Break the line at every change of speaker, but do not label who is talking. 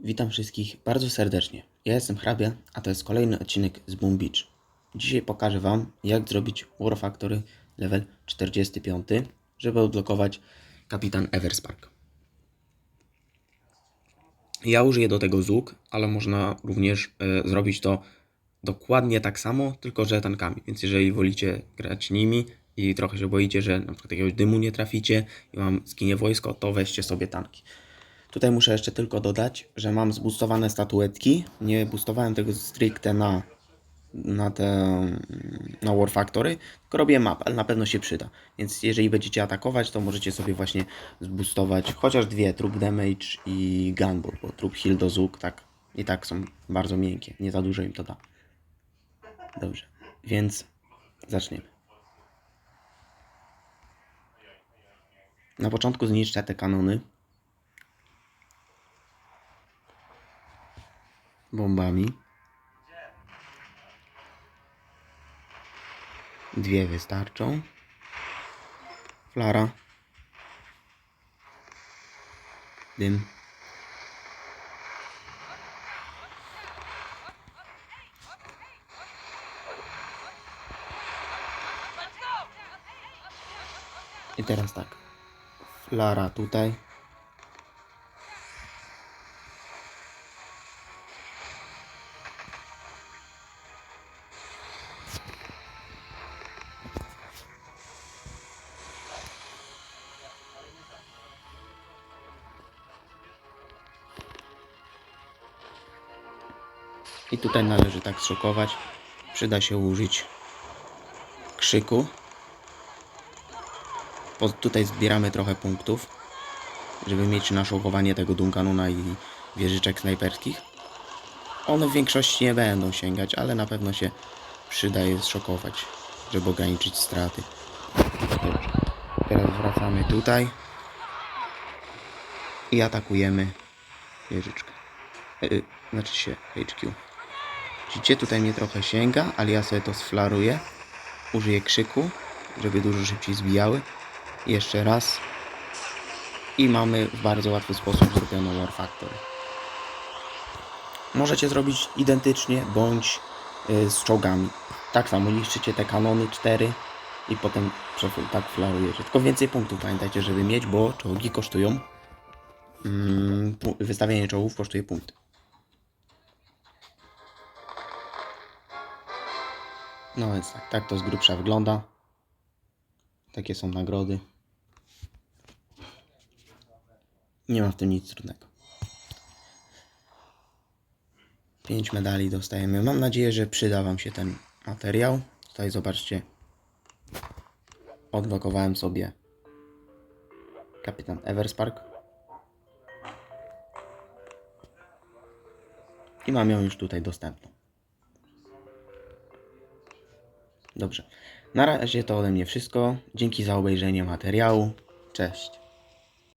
Witam wszystkich bardzo serdecznie. Ja jestem Hrabia, a to jest kolejny odcinek z Boom Beach. Dzisiaj pokażę Wam, jak zrobić War Factory level 45, żeby odblokować Kapitan Everspark. Ja użyję do tego ZUK, ale można również e, zrobić to dokładnie tak samo, tylko że tankami. Więc jeżeli wolicie grać nimi i trochę się boicie, że na przykład jakiegoś dymu nie traficie i wam zginie wojsko, to weźcie sobie tanki. Tutaj muszę jeszcze tylko dodać, że mam zboostowane statuetki. Nie boostowałem tego stricte na, na te na War Factory, tylko robię map, ale na pewno się przyda. Więc jeżeli będziecie atakować, to możecie sobie właśnie zboostować chociaż dwie, trup damage i gunboat, bo trup heal do zuk tak i tak są bardzo miękkie, nie za dużo im to da. Dobrze, więc zaczniemy. Na początku zniszczę te kanony. Bombami. Dwie wystarczą. Flara. Dym. I teraz tak. Flara tutaj. I tutaj należy tak szokować. Przyda się użyć krzyku. Po, tutaj zbieramy trochę punktów, żeby mieć na szokowanie tego Duncanuna i wieżyczek snajperskich. One w większości nie będą sięgać, ale na pewno się przyda je zszokować, żeby ograniczyć straty. Teraz wracamy tutaj i atakujemy wieżyczkę. E, znaczy się HQ. Widzicie, tutaj mnie trochę sięga, ale ja sobie to sflaruję. Użyję krzyku, żeby dużo szybciej zbijały. Jeszcze raz. I mamy w bardzo łatwy sposób zrobioną War Factory. Możecie zrobić identycznie, bądź y, z czołgami. Tak samo niszczycie te kanony 4 i potem tak flarujecie. Tylko więcej punktów pamiętajcie, żeby mieć, bo czołgi kosztują. Mm, wystawienie czołgów kosztuje punkty. No więc tak, tak to z grubsza wygląda. Takie są nagrody. Nie ma w tym nic trudnego. Pięć medali dostajemy. Mam nadzieję, że przyda Wam się ten materiał. Tutaj zobaczcie. Odblokowałem sobie kapitan Everspark. I mam ją już tutaj dostępną. Dobrze. Na razie to ode mnie wszystko. Dzięki za obejrzenie materiału. Cześć.